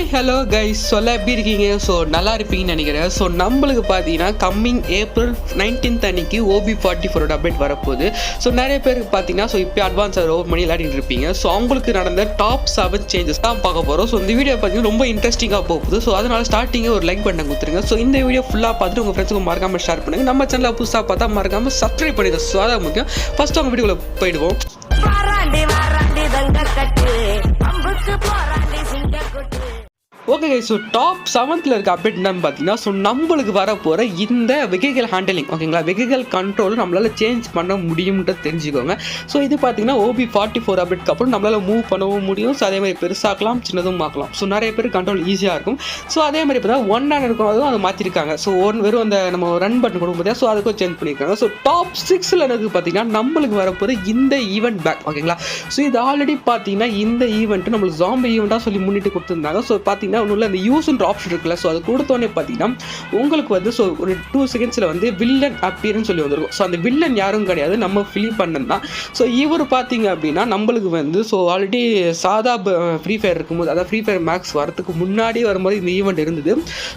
Hi hello guys சொல்ல எப்படி இருக்கீங்க? ஸோ நல்லா இருப்பீங்கன்னு நினைக்கிறேன். ஸோ நம்மளுக்கு பார்த்தீங்கன்னா கம்மிங் ஏப்ரல் நைன்டீன்த் அன்னைக்கு ஓபி ஃபார்ட்டி ஃபோரோட அப்டேட் வரப்போகுது. ஸோ நிறைய பேருக்கு பார்த்தீங்கன்னா ஸோ இப்போ அட்வான்ஸ் ஓப்பன் பண்ணி விளையாடிட்டு இருப்பீங்க. ஸோ அவங்களுக்கு நடந்த டாப் செவன் சேஞ்சஸ் தான் பார்க்க போகிறோம் ஸோ இந்த வீடியோ பார்த்தீங்கன்னா ரொம்ப இன்ட்ரெஸ்டிங்காக போகுது. ஸோ அதனால் ஸ்டார்டிங்கே ஒரு லைக் பண்ண கொடுத்துருங்க. ஸோ இந்த வீடியோ ஃபுல்லாக பார்த்துட்டு உங்கள் ஃப்ரெண்ட்ஸுக்கு மறக்காமல் ஷேர் பண்ணுங்கள் நம்ம சேனலில் புதுசாக பார்த்தா மறக்காமல் சப்ஸ்கிரைப் பண்ணிடுங்க. ஸோ அதான் முக்கியம். ஃபஸ்ட்டு அவங்க வீடியோவில் போயிடுவோம். ஓகே ஸோ டாப் செவன்த்தில் இருக்க அப்டேட் என்னன்னு பார்த்தீங்கன்னா ஸோ நம்மளுக்கு வர போகிற இந்த வெஹிக்கல் ஹேண்டலிங் ஓகேங்களா வெஹிக்கல் கண்ட்ரோல் நம்மளால் சேஞ்ச் பண்ண முடியும்ன்றது தெரிஞ்சுக்கோங்க. ஸோ இது பார்த்தீங்கன்னா ஓபி ஃபார்ட்டி ஃபோர் அப்டேட்க்கு அப்புறம் நம்மளால் மூவ் பண்ணவும் முடியும். ஸோ அதே மாதிரி பெருசாக்கலாம் சின்னதும் ஆக்கலாம் ஸோ நிறைய பேர் கண்ட்ரோல் ஈஸியாக இருக்கும். ஸோ அதே மாதிரி இப்போ தான் ஒன் ஹேண்ட் இருக்கும் அதுவும் அதை மாற்றிருக்காங்க ஸோ ஒன் வெறும் அந்த நம்ம ரன் பட்டன் கொடுக்கும் போதே ஸோ அதுக்கும் சேஞ்ச் பண்ணியிருக்காங்க ஸோ டாப் சிக்ஸில் எனக்கு பார்த்தீங்கன்னா நம்மளுக்கு வரப்போகிற இந்த ஈவெண்ட் பேக் ஓகேங்களா ஸோ இது ஆல்ரெடி பார்த்தீங்கன்னா இந்த ஈவெண்ட்டு நம்மளுக்கு ஜாம்பி ஈவெண்ட்டாக சொல்லி முன்னிட்டு கொடுத்துருந்தாங்க. ஸோ பார்த்தீங்கன்னா ஒன்றும் இல்லை அந்த யூஸ்ன்ற ஆப்ஷன் இருக்குல்ல ஸோ அது கொடுத்தோன்னே பார்த்தீங்கன்னா உங்களுக்கு வந்து ஸோ ஒரு டூ செகண்ட்ஸில் வந்து வில்லன் அப்பியர்னு சொல்லி வந்திருக்கும். ஸோ அந்த வில்லன் யாரும் கிடையாது நம்ம ஃபிலிப் பண்ணன் தான். ஸோ இவர் பார்த்தீங்க அப்படின்னா நம்மளுக்கு வந்து ஸோ ஆல்ரெடி சாதா ஃப்ரீ ஃபயர் இருக்கும்போது அதாவது ஃப்ரீ ஃபயர் மேக்ஸ் வரதுக்கு முன்னாடி வரும்போது இந்த ஈவெண்ட் இருந்தது.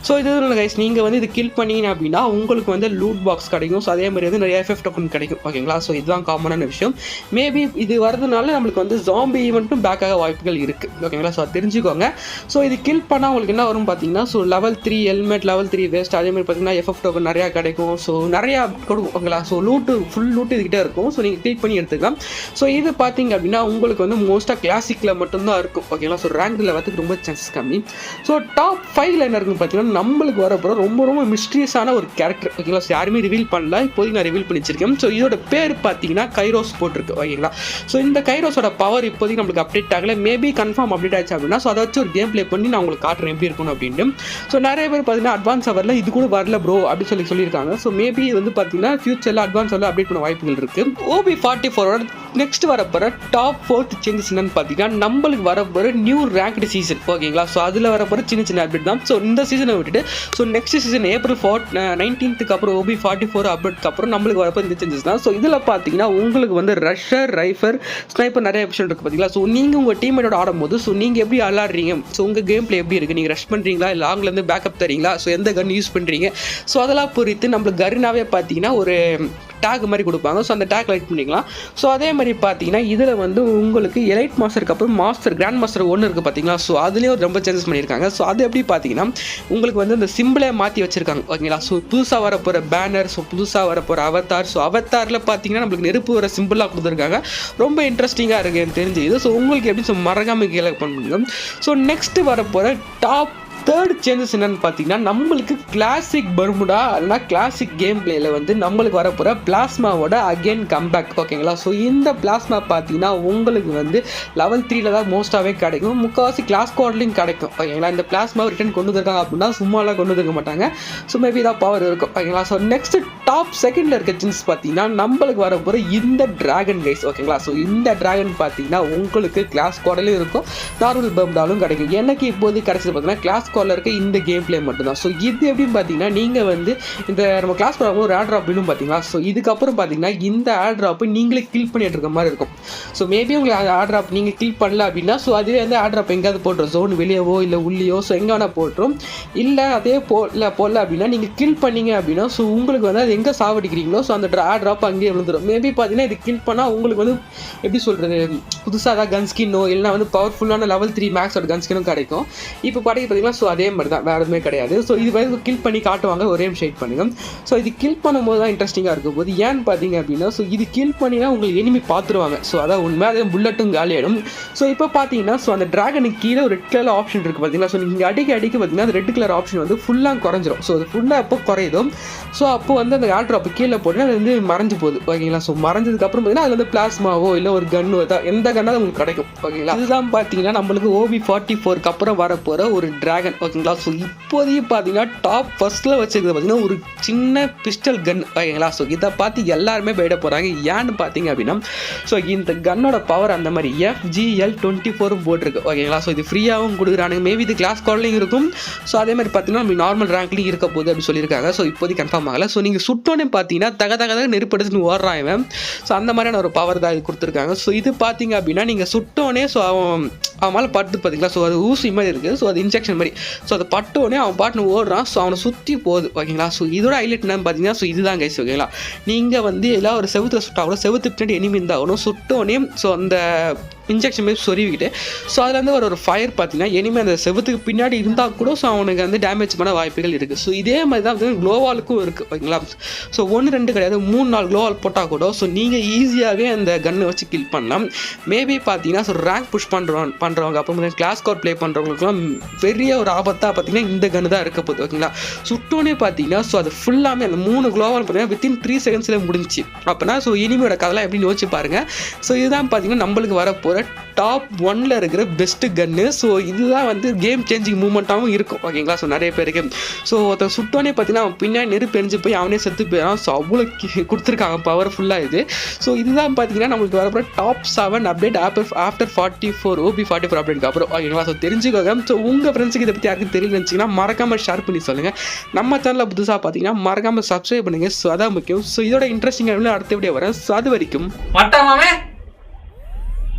ஸோ இது கைஸ் நீங்கள் வந்து இது கில் பண்ணீங்க அப்படின்னா உங்களுக்கு வந்து லூட் பாக்ஸ் கிடைக்கும். ஸோ அதே மாதிரி வந்து நிறைய எஃப்எஃப் டோக்கன் கிடைக்கும். ஓகேங்களா ஸோ இதுதான் காமனான விஷயம். மேபி இது வரதுனால நம்மளுக்கு வந்து ஜாம்பி ஈவெண்ட்டும் பேக்காக வாய்ப்புகள் இருக்குது ஓகேங்களா ஸோ தெரிஞ்சுக்கோங்க. ஸோ இது கில் பண்ணால் உங்களுக்கு என்ன வரும் பார்த்தீங்கன்னா so level three helmet level three vest அதே மாதிரி பார்த்தீங்கன்னா எஃப்எஃப் டோக்கன் நிறையா கிடைக்கும். ஸோ நிறையா கொடுக்கும் ஓகேங்களா ஸோ லூட்டு ஃபுல் லூட்டு இதுக்கிட்டே இருக்கும். ஸோ நீங்கள் கிளிக் பண்ணி எடுத்துக்கலாம். ஸோ இது பார்த்தீங்க அப்படின்னா உங்களுக்கு வந்து மோஸ்ட்டாக கிளாசிக்கில் மட்டும்தான் இருக்கும். ஓகேங்களா ஸோ ரேங்கில் வரதுக்கு ரொம்ப சான்சஸ் கம்மி. ஸோ டாப் ஃபைவ்ல என்ன இருக்குன்னு பார்த்தீங்கன்னா நம்மளுக்கு வரப்போ ரொம்ப ரொம்ப மிஸ்ட்ரியஸான ஒரு கேரக்டர் ஓகேங்களா ஸோ யாருமே ரிவீல் பண்ணல. இப்போதைக்கு நான் ரிவீல் பண்ணி வச்சிருக்கேன். ஸோ இதோட பேர் பார்த்தீங்கன்னா கைரோஸ் போட்டிருக்கு. ஓகேங்களா ஸோ இந்த கைரோஸோட பவர் இப்போதைக்கு நம்மளுக்கு அப்டேட் ஆகல. மேபி கன்ஃபார்ம் அப்டேட் ஆச்சு அப்படின்னா ஸோ அதை வச்சு ஒரு கேம் ப்ளே பண்ணி நான் உங்களுக்கு காட்டுறேன் எப்படி இருக்கணும் அப்படின்ட்டு. ஸோ நிறைய பேர் பார்த்தீங்கன்னா அட்வான்ஸ் ஹவரில் இது கூட வரல ப்ரோ அப்படின்னு சொல்லி சொல்லியிருக்காங்க. ஸோ மேபி வந்து பார்த்தீங்கன்னா ஃபியூச்சரில் அட்வான்ஸ் ஹவரில் அப்டேட் பண்ண வாய்ப்புகள் இருக்குது ஓபி ஃபார்ட்டி ஃபோரோட நெக்ஸ்ட் வரப்போகிற டாப் ஃபோர்த் சேஞ்சஸ் என்னன்னு பார்த்தீங்கன்னா நம்மளுக்கு வரப்போகிற நியூ ரேங்க்டு சீசன் ஓகேங்களா? ஸோ அதில் வரப்போகிற சின்ன சின்ன அப்டேட் தான். ஸோ இந்த சீசனை விட்டுட்டு so next season April fourth நைன்டீன்த்துக்கு அப்புறம் ஓபி ஃபார்ட்டி ஃபோர் அப்டேட்க்கு அப்புறம் நம்மளுக்கு வரப்போ இந்த சேஞ்சஸ் தான். ஸோ இதில் பார்த்தீங்கன்னா உங்களுக்கு வந்து ரஷ்ஷர் ரைஃபர் ஸ்னைப்பர் நிறைய ஆப்ஷன் இருக்குது பார்த்தீங்களா? ஸோ நீங்கள் உங்கள் டீமேட்டோட ஆடும்போது ஸோ நீங்கள் எப்படி விளாடுறீங்க ஸோ உங்கள் கேம் பிளே எப்படி இருக்குது நீங்கள் ரஷ் பண்ணுறீங்களா இல்லை லாங்லேருந்து பேக்கப் தரீங்களா? ஸோ எந்த கன் யூஸ் பண்ணுறீங்க ஸோ அதெல்லாம் பொறுத்து நம்மளுக்கு கருனாவே பார்த்தீங்கன்னா ஒரு டேக் மாதிரி கொடுப்பாங்க. ஸோ அந்த டேக் லைட் பண்ணிக்கலாம். ஸோ அதே மாதிரி பார்த்தீங்கன்னா இதில் வந்து உங்களுக்கு எலைட் மாஸ்டருக்கு அப்புறம் மாஸ்டர் கிராண்ட் மாஸ்டர் ஒன்று இருக்குது பார்த்தீங்களா? ஸோ அதுலேயும் ரொம்ப சேஞ்சஸ் பண்ணியிருக்காங்க. ஸோ அது எப்படி பார்த்தீங்கன்னா உங்களுக்கு வந்து அந்த சிம்பிளே மாற்றி வச்சிருக்காங்க. ஓகேங்களா? ஸோ புதுசாக வர போகிற பேனர் ஸோ புதுசாக வர போகிற அவத்தார் ஸோ அவத்தாரில் பார்த்தீங்கன்னா நம்மளுக்கு நெருப்பு வர சிம்பிளாக கொடுத்துருக்காங்க. ரொம்ப இன்ட்ரெஸ்டிங்காக இருக்குது எனக்கு தெரிஞ்சு ஸோ உங்களுக்கு எப்படி ஸோ மறக்காமல் கீழே பண்ணுங்க. ஸோ நெக்ஸ்ட்டு வரப்போகிற டாப் தேர்ட் சேஞ்சஸ் என்னன்னு பார்த்தீங்கன்னா நம்மளுக்கு கிளாசிக் பர்முடா இல்லைனா கிளாசிக் கேம் பிளேயில் வந்து நம்மளுக்கு வரப்போகிற பிளாஸ்மாவோட அகெயின் கம்பேக் ஓகேங்களா ஸோ இந்த பிளாஸ்மா பார்த்தீங்கன்னா உங்களுக்கு வந்து லெவல் த்ரீல தான் மோஸ்ட்டாகவே கிடைக்கும். முக்கால்வாசி கிளாஸ் கோட்லையும் கிடைக்கும் ஓகேங்களா இந்த பிளாஸ்மா ரிட்டர்ன் கொண்டு வந்துருக்காங்க அப்படின்னா சும்மாலாம் கொண்டு வந்துருக்க மாட்டாங்க. ஸோ மேபி தான் பவர் இருக்கும் ஓகேங்களா ஸோ நெக்ஸ்ட் டாப் செகண்டில் இருக்க சேஞ்சஸ் பார்த்தீங்கன்னா நம்மளுக்கு வரப்போகிற இந்த டிராகன் கைஸ் ஓகேங்களா ஸோ இந்த டிராகன் பார்த்தீங்கன்னா உங்களுக்கு கிளாஸ் குவாடலையும் இருக்கும் நார்மல் பர்முடாலும் கிடைக்கும். எனக்கு இப்போது கிடைச்சது பார்த்தீங்கன்னா கிளாஸ் ஸ்கோரில் இருக்க இந்த கேம் பிளே மட்டும்தான். ஸோ இது எப்படின்னு பார்த்தீங்கன்னா நீங்கள் வந்து இந்த நம்ம கிளாஸ் பண்ணும்போது ஒரு ஆட் ட்ராப் இன்னும் பார்த்தீங்களா ஸோ இதுக்கப்புறம் பார்த்தீங்கன்னா இந்த ஆட் ட்ராப்பை நீங்களே கில் பண்ணிட்டு இருக்க மாதிரி இருக்கும். ஸோ மேபி உங்களுக்கு ஆட் ட்ராப் நீங்கள் கில் பண்ணல அப்படின்னா ஸோ அதுவே வந்து ஆட் ட்ராப் எங்கேயாவது போட்டுரும். ஜோன் வெளியவோ இல்லை உள்ளேயோ ஸோ எங்கே வேணால் போட்டுரும். இல்லை அதே போ போடல அப்படின்னா நீங்கள் கில் பண்ணீங்க அப்படின்னா ஸோ உங்களுக்கு வந்து அது எங்கே சாவடிக்கிறீங்களோ ஸோ அந்த ஆட் ட்ராப் அங்கேயே விழுந்துடும் மேபி பார்த்தீங்கன்னா இது கில் பண்ணால் உங்களுக்கு வந்து எப்படி சொல்கிறது புதுசாக தான் கன் ஸ்கின்னோ இல்லைனா வந்து பவர்ஃபுல்லான லெவல் த்ரீ மேக்ஸோட கன் ஸ்கின்னும் கிடைக்கும். இப்போ படைக்கு பார்த்தீங்கன்னா ஸோ அதே மாதிரி தான் வேறு எதுவுமே கிடையாது. ஸோ இது வந்து கில் பண்ணி காட்டுவாங்க. ஒரே ஷேட் பண்ணுங்க. ஸோ இது கில் பண்ணும்போது தான் இன்ட்ரெஸ்டிங்காக இருக்கும் போது ஏன்னு பார்த்தீங்க அப்படின்னா ஸோ இது கில் பண்ணினா உங்களுக்கு எனிமி பார்த்துருவாங்க. ஸோ அதான் உண்மை. அதே புல்லட்டும் காலியாயிடும் ஸோ இப்போ பார்த்தீங்கன்னா ஸோ அந்த டிராகனுக்கு கீழே ஒரு ரெட் கலர் ஆப்ஷன் இருக்குது பார்த்தீங்களா? ஸோ நீங்கள் அடிக்க அடிக்க பார்த்தீங்கன்னா அந்த ரெட் கலர் ஆப்ஷன் வந்து ஃபுல்லாக குறைஞ்சிரும். ஸோ அது ஃபுல்லாக எப்போ குறையுதோ ஸோ அப்போ வந்து அந்த ஆட் அப்போ கீழே போட்டு அது வந்து மறைஞ்சு போகுது. ஓகேங்களா? ஸோ மறைஞ்சதுக்கப்புறம் பார்த்தீங்கன்னா அது வந்து பிளாஸ்மாவோ இல்லை ஒரு கன்னு எந்த கன்னாக உங்களுக்கு கிடைக்கும். ஓகேங்களா? இதுதான் பார்த்தீங்கன்னா நம்மளுக்கு ஓபி ஃபார்ட்டி ஃபோருக்கு அப்புறம் வரப்போகிற ஒரு டிராகன் பேக் ஓகேங்களா ஸோ இப்போதைக்கு பார்த்தீங்கன்னா டாப் ஃபர்ஸ்ட்டில் வச்சுருக்கிறது பார்த்தீங்கன்னா ஒரு சின்ன பிஸ்டல் கன் ஓகேங்களா ஸோ இதை பார்த்து எல்லாருமே போயிட போகிறாங்க ஏன்னு பார்த்தீங்க அப்படின்னா ஸோ இந்த கன்னோட பவர் அந்த மாதிரி எஃப்ஜிஎல் டுவெண்ட்டி ஃபோரும் போட்டிருக்கு. ஓகேங்களா ஸோ இது ஃப்ரீயாகவும் கொடுக்குறானுங்க. மேபி இது கிளாஸ் கால்லையும் இருக்கும். ஸோ அதே மாதிரி பார்த்தீங்கன்னா நம்ம நார்மல் ரேங்க்லையும் இருக்க போகுது அப்படின்னு சொல்லியிருக்காங்க. ஸோ இப்போதைக்கு கன்ஃபார்ம் ஆகலை. ஸோ நீங்கள் சுட்டோன்னே பார்த்தீங்கன்னா தக தக நெருப்படுத்துன்னு ஓடுறான் இவன். ஸோ அந்த மாதிரியான ஒரு பவர் தான் இது கொடுத்துருக்காங்க. ஸோ இது பார்த்தீங்க அப்படின்னா நீங்கள் சுட்டோன்னே ஸோ அவன் அவன் மேலே பட்டு பார்த்தீங்களா ஸோ அது ஊசி மாதிரி இருக்குது ஸோ அது இன்ஜெக்ஷன் மாதிரி. ஸோ அதை பட்டோடனே அவன் பாட்டுன்னு ஓடுறான். ஸோ அவனை சுற்றி போகுது. ஓகேங்களா? ஸோ இதோட ஹைலைட் என்னன்னு பார்த்தீங்கன்னா ஸோ இதுதான் கைஸ் ஓகேங்களா? நீங்கள் வந்து எல்லா ஒரு செவுத்துல சுட்டா கூட செவுத்து பின்னாடி எனிமி இருந்தாகணும் சுட்டோன்னே ஸோ அந்த இன்ஜெக்ஷன் மாதிரி சொருவிக்கிட்டு ஸோ அதில் வந்து ஒரு ஒரு ஃபயர் பார்த்தீங்கன்னா இனிமேல் அந்த செவத்துக்கு பின்னாடி இருந்தால் கூட ஸோ அவனுக்கு வந்து டேமேஜ் பண்ண வாய்ப்புகள் இருக்குது ஸோ இதே மாதிரி தான் வந்து க்ளோவாலுக்கும் இருக்குது ஓகேங்களா ஸோ ஒன்று ரெண்டு கிடையாது மூணு நாலு க்ளோவால் போட்டால் கூட ஸோ நீங்கள் ஈஸியாகவே அந்த கன்னை வச்சு கில் பண்ணலாம். மேபி பார்த்தீங்கன்னா ஸோ ரேங்க் புஷ் பண்ணுறவங்க பண்ணுறவங்க அப்புறம் கிளாஸ் கோர் ப்ளே பண்ணுறவங்களுக்குலாம் பெரிய ஒரு ஆபத்தாக பார்த்தீங்கன்னா இந்த கன்று தான் இருக்க போகுது ஓகேங்களா சுட்டோன்னே பார்த்தீங்கன்னா ஸோ அது ஃபுல்லாமே அந்த மூணு க்ளோவால் பார்த்தீங்கன்னா வித்தின் த்ரீ செகண்ட்ஸில் முடிஞ்சிச்சு. அப்படின்னா ஸோ இனிமையோட கதெல்லாம் எப்படின்னு யோசிச்சு பாருங்கள் ஸோ இதுதான் பார்த்தீங்கன்னா நம்மளுக்கு வரப்போகிற டாப் ஒன்ல இருக்கிற பெஸ்ட்டு கன்னு ஸோ இதுதான் வந்து கேம் சேஞ்சிங் மூமெண்ட்டாகவும் இருக்கும். ஓகேங்களா ஸோ நிறைய பேருக்கு. ஸோ ஒருத்தன் சுட்டோன்னே பார்த்தீங்கன்னா அவன் பின்னாடி நெருப்பு எரிஞ்சு போய் அவனே செத்து போயிடான் ஸோ அவ்வளோ கொடுத்துருக்காங்க. பவர்ஃபுல்லாக இது. ஸோ இதுதான் பார்த்தீங்கன்னா நம்மளுக்கு வரப்போ top seven update after after forty four OB forty four அப்டேட்க்கு அப்புறம் ஓகேங்களா ஸோ தெரிஞ்சுக்கோங்க. ஸோ உங்கள் ஃப்ரெண்ட்ஸுக்கு இதை பற்றி யாருக்கும் தெரியலன்னு மறக்காமல் ஷேர் பண்ணி சொல்லுங்கள் நம்ம சேனலில் புதுசாக பார்த்தீங்கன்னா மறக்காமல் சப்ஸ்கிரைப் பண்ணுங்கள் ஸோ அதான் முக்கியம். ஸோ இதோட இன்ட்ரெஸ்டிங் அடுத்த வீடியோ வரேன் ஸோ அது வரைக்கும் மட்டமாமே